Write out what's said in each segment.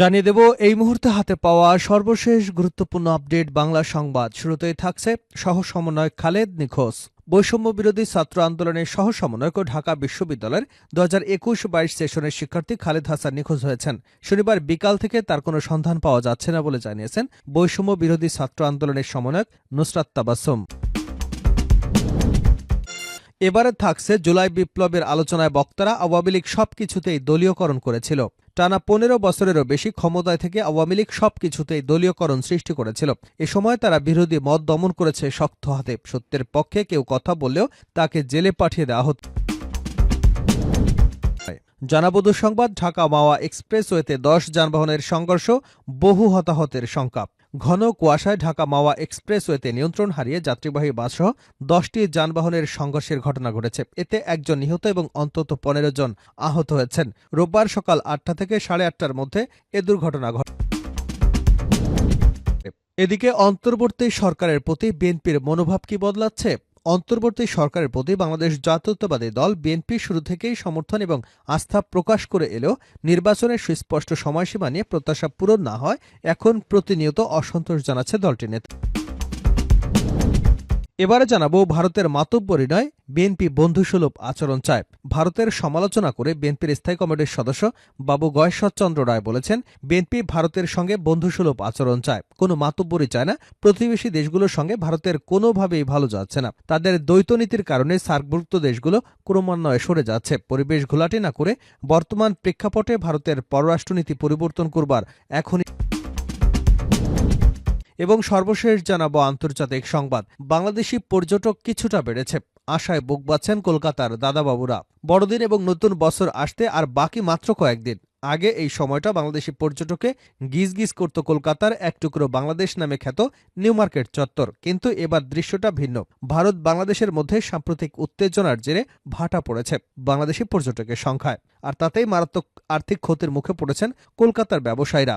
জানিয়ে দেব, এই মুহূর্তে হাতে পাওয়া সর্বশেষ গুরুত্বপূর্ণ আপডেট বাংলা সংবাদ। শুরুতেই থাকছে সহ সমন্বয়ক খালেদ নিখোঁজ। বৈষম্য বিরোধী ছাত্র আন্দোলনের সহ সমন্বয়ক ও ঢাকা বিশ্ববিদ্যালয়ের দু হাজার একুশ বাইশ সেশনের শিক্ষার্থী খালেদ হাসান নিখোঁজ হয়েছেন। শনিবার বিকাল থেকে তার কোনো সন্ধান পাওয়া যাচ্ছে না বলে জানিয়েছেন বৈষম্য বিরোধী ছাত্র আন্দোলনের সমন্বয়ক নুসরাত তাবাসুম। এবারে থাকছে জুলাই বিপ্লবের আলোচনায় বক্তারা আওয়ামী লীগ সবকিছুতেই দলীয়করণ করেছিল। টানা পনেরো বছরেরও বেশি ক্ষমতায় থেকে আওয়ামী লীগ সবকিছুতেই দলীয়করণ সৃষ্টি করেছিল। এ সময় তারা বিরোধী মত দমন করেছে শক্ত হাতে। সত্যের পক্ষে কেউ কথা বললেও তাকে জেলে পাঠিয়ে দেওয়া হতো। জানাব সংবাদ ঢাকা মাওয়া এক্সপ্রেসওয়েতে দশ যানবাহনের সংঘর্ষ, বহু হতাহতের শঙ্কা ঘন কুয়াশায় ঢাকা মাওয়া এক্সপ্রেসওয়েতে নিয়ন্ত্রণ হারিয়ে যাত্রীবাহী বাসসহ দশটি যানবাহনের সংঘর্ষের ঘটনা ঘটেছে। এতে একজন নিহত এবং অন্তত পনেরো জন আহত হয়েছেন। রোববার সকাল আটটা থেকে সাড়ে আটটার মধ্যে এ দুর্ঘটনা ঘটে। এদিকে অন্তর্বর্তী সরকারের প্রতি বিএনপির মনোভাব কি বদলাচ্ছে? অন্তর্বর্তী সরকারের প্রতি বাংলাদেশ জাতীয়তাবাদী দল, বিএনপি শুরু থেকেই সমর্থন এবং আস্থা প্রকাশ করে এলেও নির্বাচনের সুস্পষ্ট সময়সীমা নিয়ে প্রত্যাশা পূরণ না হয়, এখন প্রতিনিয়ত অসন্তোষ জানাচ্ছে দলটির নেতা। এবারে জানাব ভারতের মাতব্বরী নয় বিএনপি বন্ধুসুলভ আচরণ চায়। ভারতের সমালোচনা করে বিএনপির স্থায়ী কমিটির সদস্য বাবু গয়েশ্বরচন্দ্র রায় বলেছেন, বিএনপি ভারতের সঙ্গে বন্ধুসুলভ আচরণ চায়। কোনো মাতব্বরী চায় না। প্রতিবেশী দেশগুলোর সঙ্গে ভারতের কোনোভাবেই ভালো যাচ্ছে না। তাদের দ্বৈত নীতির কারণে সার্কভুক্ত দেশগুলো ক্রমান্বয়ে সরে যাচ্ছে। পরিবেশ ঘোলাটে না করে বর্তমান প্রেক্ষাপটে ভারতের পররাষ্ট্রনীতি পরিবর্তন করবার এখনই এবং সর্বশেষ জানাব আন্তর্জাতিক সংবাদ। বাংলাদেশি পর্যটক কিছুটা বেড়েছে। আশায় বুক বাচ্ছেন কলকাতার দাদাবাবুরা। বড়দিন এবং নতুন বছর আসতে আর বাকি মাত্র কয়েকদিন। আগে এই সময়টা বাংলাদেশি পর্যটকে গিজ গিজ করত কলকাতার এক টুকরো বাংলাদেশ নামে খ্যাত নিউ মার্কেট চত্বর। কিন্তু এবার দৃশ্যটা ভিন্ন। ভারত বাংলাদেশের মধ্যে সাম্প্রতিক উত্তেজনার জেরে ভাটা পড়েছে বাংলাদেশি পর্যটকের সংখ্যায়। আর তাতেই মারাত্মক আর্থিক ক্ষতির মুখে পড়েছেন কলকাতার ব্যবসায়ীরা।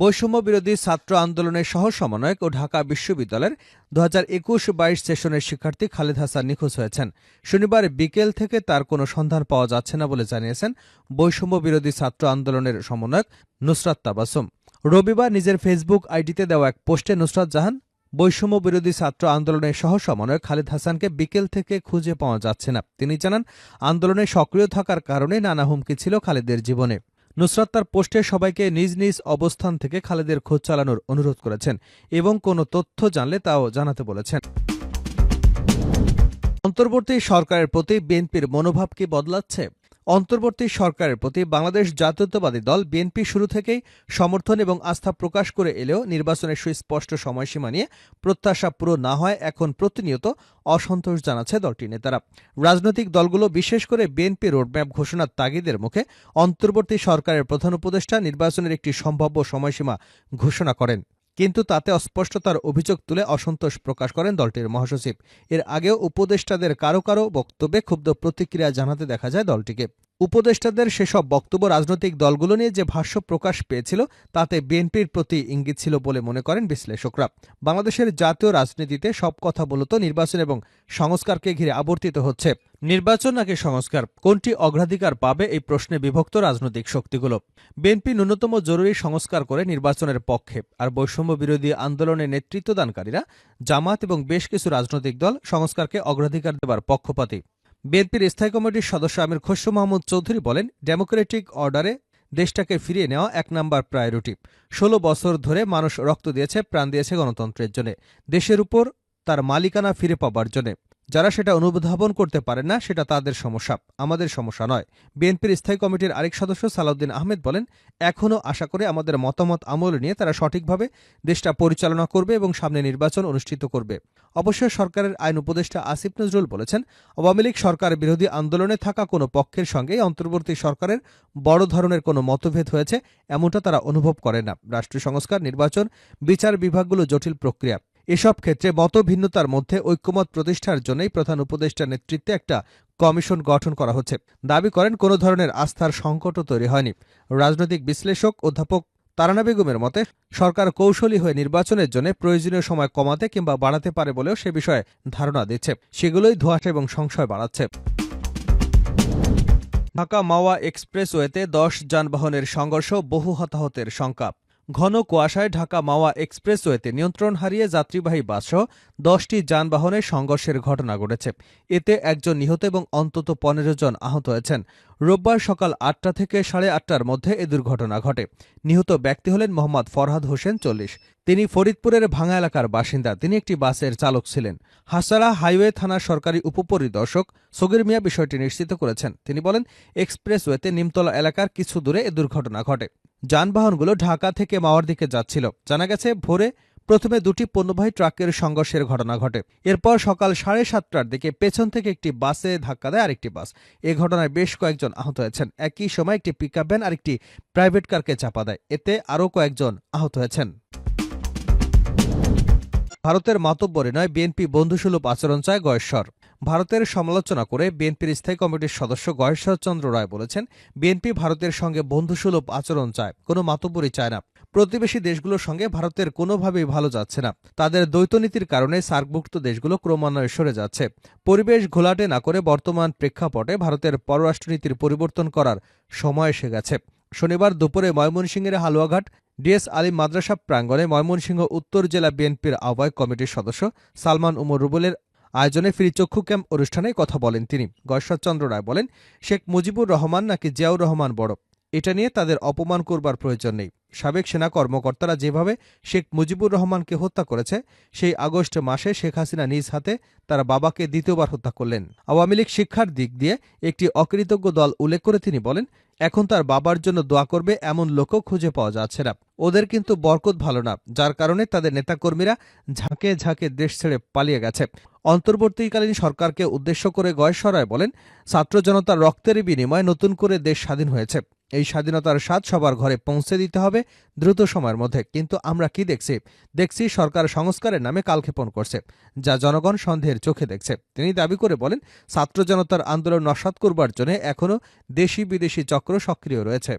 বৈষম্য বিরোধী ছাত্র আন্দোলনের সহ সমন্বয়ক ও ঢাকা বিশ্ববিদ্যালয়ের দু হাজার একুশ বাইশ সেশনের শিক্ষার্থী খালেদ হাসান নিখোঁজ হয়েছেন। শনিবার বিকেল থেকে তার কোনো সন্ধান পাওয়া যাচ্ছে না বলে জানিয়েছেন বৈষম্য বিরোধী ছাত্র আন্দোলনের সমন্বয়ক নুসরাত তাবাসুম। রবিবার নিজের ফেসবুক আইডিতে দেওয়া এক পোস্টে নুসরাত জাহান বৈষম্য বিরোধী ছাত্র আন্দোলনের সহ সমন্বয়ক খালেদ হাসানকে বিকেল থেকে খুঁজে পাওয়া যাচ্ছে না। তিনি জানান, আন্দোলনে সক্রিয় থাকার কারণে নানা হুমকি ছিল খালেদের জীবনে। নুসরাত তার পোস্টে সবাইকে নিজ নিজ অবস্থান থেকে খালেদের খোঁজ চালানোর অনুরোধ করেছেন এবং কোনো তথ্য জানলে তাও জানাতে বলেছেন। অন্তর্বর্তী সরকারের প্রতি বিএনপির মনোভাব কি বদলাচ্ছে? অন্তর্বর্তী সরকারের প্রতি বাংলাদেশ জাতীয়তাবাদী দল বিএনপি শুরু থেকেই সমর্থন এবং আস্থা প্রকাশ করে এলেও নির্বাচনের সুস্পষ্ট সময়সীমা নিয়ে প্রত্যাশা পুরো না হয় এখন প্রতিনিয়ত অসন্তোষ জানাচ্ছে দলটির নেতারা। রাজনৈতিক দলগুলো বিশেষ করে বিএনপি রোডম্যাপ ঘোষণার তাগিদের মুখে অন্তর্বর্তী সরকারের প্রধান উপদেষ্টা নির্বাচনের একটি সম্ভাব্য সময়সীমা ঘোষণা করেন। কিন্তু তাতে অস্পষ্টতার অভিযোগ তুলে অসন্তোষ প্রকাশ করেন দলটির মহাসচিব। এর আগেও উপদেষ্টাদের কারও কারও বক্তব্যে ক্ষুব্ধ প্রতিক্রিয়া জানাতে দেখা যায় দলটিকে। উপদেষ্টাদের সেসব বক্তব্য রাজনৈতিক দলগুলো নিয়ে যে ভাষ্য প্রকাশ পেয়েছিল, তাতে বিএনপির প্রতি ইঙ্গিত ছিল বলে মনে করেন বিশ্লেষকরা। বাংলাদেশের জাতীয় রাজনীতিতে সব কথা মূলত নির্বাচন এবং সংস্কারকে ঘিরে আবর্তিত হচ্ছে। নির্বাচন নাকি সংস্কার? কোনটি অগ্রাধিকার পাবে এই প্রশ্নে বিভক্ত রাজনৈতিক শক্তিগুলো? বিএনপি ন্যূনতম জরুরি সংস্কার করে নির্বাচনের পক্ষে। আর বৈষম্য বিরোধী আন্দোলনের নেতৃত্বদানকারীরা জামাত এবং বেশ কিছু রাজনৈতিক দল সংস্কারকে অগ্রাধিকার দেবার পক্ষপাতী। বিএনপির স্থায়ী কমিটির সদস্য আমির খসরু মাহমুদ চৌধুরী বলেন, ডেমোক্রেটিক অর্ডারে দেশটাকে ফিরিয়ে নেওয়া এক নাম্বার প্রায়োরিটি। ষোলো বছর ধরে মানুষ রক্ত দিয়েছে, প্রাণ দিয়েছে গণতন্ত্রের জন্য। দেশের উপর তার মালিকানা ফিরে পাবার জন্য। যারা সেটা অনুধাবন করতে পারেন না, সেটা তাদের সমস্যা, আমাদের সমস্যা নয়। বিএনপির স্থায়ী কমিটির আরেক সদস্য সালাউদ্দিন আহমেদ বলেন এখনও আশা করে আমাদের মতামত আমল নিয়ে তারা সঠিকভাবে দেশটা পরিচালনা করবে এবং সামনে নির্বাচন অনুষ্ঠিত করবে। অবশ্য সরকারের আইন উপদেষ্টা আসিফ নজরুল বলেছেন, আওয়ামী লীগ সরকার বিরোধী আন্দোলনে থাকা কোনো পক্ষের সঙ্গে অন্তর্বর্তী সরকারের বড় ধরনের কোনো মতভেদ হয়েছে, এমনটা তারা অনুভব করে না। রাষ্ট্রীয় সংস্কার নির্বাচন, বিচার বিভাগগুলো জটিল প্রক্রিয়া। এসব ক্ষেত্রে মতভিন্নতার মধ্যে ঐক্যমত প্রতিষ্ঠার জন্যই প্রধান উপদেষ্টার নেতৃত্বে একটা কমিশন গঠন করা হচ্ছে। দাবি করেন, কোনো ধরনের আস্থার সংকটও তৈরি হয়নি। রাজনৈতিক বিশ্লেষক অধ্যাপক তারানা বেগমের মতে, সরকার কৌশলী হয়ে নির্বাচনের জন্য প্রয়োজনীয় সময় কমাতে কিংবা বাড়াতে পারে বলেও সে বিষয়ে ধারণা দিচ্ছে। সেগুলোই ধোঁয়াশা এবং সংশয় বাড়াচ্ছে। ঢাকা মাওয়া এক্সপ্রেসওয়েতে দশ যানবাহনের সংঘর্ষ, বহু হতাহতের শঙ্কা ঘন কুয়াশায় ঢাকা মাওয়া এক্সপ্রেসওয়েতে নিয়ন্ত্রণ হারিয়ে যাত্রীবাহী বাসসহ দশটি যানবাহনের সংঘর্ষের ঘটনা ঘটেছে। এতে একজন নিহত এবং অন্তত পনেরো জন আহত হয়েছেন। রোববার সকাল আটটা থেকে সাড়ে আটটার মধ্যে এ দুর্ঘটনা ঘটে। নিহত ব্যক্তি হলেন মোহাম্মদ ফরহাদ হোসেন চল্লিশ। তিনি ফরিদপুরের ভাঙা এলাকার বাসিন্দা। তিনি একটি বাসের চালক ছিলেন। হাসারা হাইওয়ে থানার সরকারি উপপরিদর্শক সগির মিয়া বিষয়টি নিশ্চিত করেছেন। তিনি বলেন, এক্সপ্রেসওয়েতে নিমতলা এলাকার কিছু দূরে এ দুর্ঘটনা ঘটে। যানবাহনগুলো ঢাকা থেকে মাওয়ার দিকে যাচ্ছিল। জানা গেছে, ভোরে প্রথমে দুটি পণ্যবাহী ট্রাকের সংঘর্ষের ঘটনা ঘটে। এরপর সকাল সাড়ে সাতটার দিকে পেছন থেকে একটি বাসে ধাক্কা দেয় আরেকটি বাস। এ ঘটনায় বেশ কয়েকজন আহত হয়েছেন। একই সময় একটি পিক আপ ভ্যান আরেকটি প্রাইভেট কারকে চাপা দেয়। এতে আরও কয়েকজন আহত হয়েছেন। ভারতের মাতব্বরে নয়, বিএনপি বন্ধুসুলভ আচরণ চায় গয়েশ্বর। ভারতের সমালোচনা করে বিএনপির স্থায়ী কমিটির সদস্য গয়েশ্বর চন্দ্র রায় বলেছেন, বিএনপি ভারতের সঙ্গে বন্ধুসুলভ আচরণ চায়, কোনো মাতব্বরই চায় না। প্রতিবেশী দেশগুলোর সঙ্গে ভারতের কোনোভাবেই ভালো যাচ্ছে না। তাদের দ্বৈতনীতির কারণে সার্কভুক্ত দেশগুলো ক্রমান্বয়ে সরে যাচ্ছে। পরিবেশ ঘোলাটে না করে বর্তমান প্রেক্ষাপটে ভারতের পররাষ্ট্রনীতির পরিবর্তন করার সময় এসে গেছে। শনিবার দুপুরে ময়মনসিংহের হালুয়াঘাট ডিএস আলী মাদ্রাসা প্রাঙ্গণে ময়মনসিংহ উত্তর জেলা বিএনপির আহ্বায়ক কমিটির সদস্য সালমান উমর রুবুলের আয়োজনে ফ্রি চক্ষু ক্যাম্প অনুষ্ঠানে কথা বলেন তিনি। গয়েশ্বরচন্দ্র রায় বলেন, শেখ মুজিবুর রহমান নাকি জিয়াউর রহমান বড়? এটা নিয়ে তাদের অপমান করবার প্রয়োজন নেই। সাবেক সেনা কর্মকর্তারা যেভাবে শেখ মুজিবুর রহমানকে হত্যা করেছে, সেই আগস্ট মাসে শেখ হাসিনা নিজ হাতে তার বাবাকে দ্বিতীয়বার হত্যা করলেন। আওয়ামী লীগ শিক্ষার দিক দিয়ে একটি অকৃতজ্ঞ দল উল্লেখ করে তিনি বলেন, এখন তার বাবার জন্য দোয়া করবে এমন লোকও খুঁজে পাওয়া যাচ্ছে না। ওদের কিন্তু বরকত ভালো না, যার কারণে তাদের নেতাকর্মীরা ঝাঁকে ঝাঁকে দেশ ছেড়ে পালিয়ে গেছে। অন্তর্বর্তীকালীন সরকারকে উদ্দেশ্য করে গয়েশ্বরায় বলেন, ছাত্র জনতার রক্তের বিনিময়ে নতুন করে দেশ স্বাধীন হয়েছে। এই স্বাধীনতার স্বাদ সবার ঘরে পৌঁছে দিতে হবে দ্রুত সময়ের মধ্যে। কিন্তু আমরা কি দেখছি? দেখছি সরকার সংস্কারের নামে কালক্ষেপণ করছে, যা জনগণ সন্দেহের চোখে দেখছে। তিনি দাবি করে বলেন, ছাত্র জনতার আন্দোলন নস্বাত করবার জন্য এখনও দেশি বিদেশি চক্র সক্রিয় রয়েছে।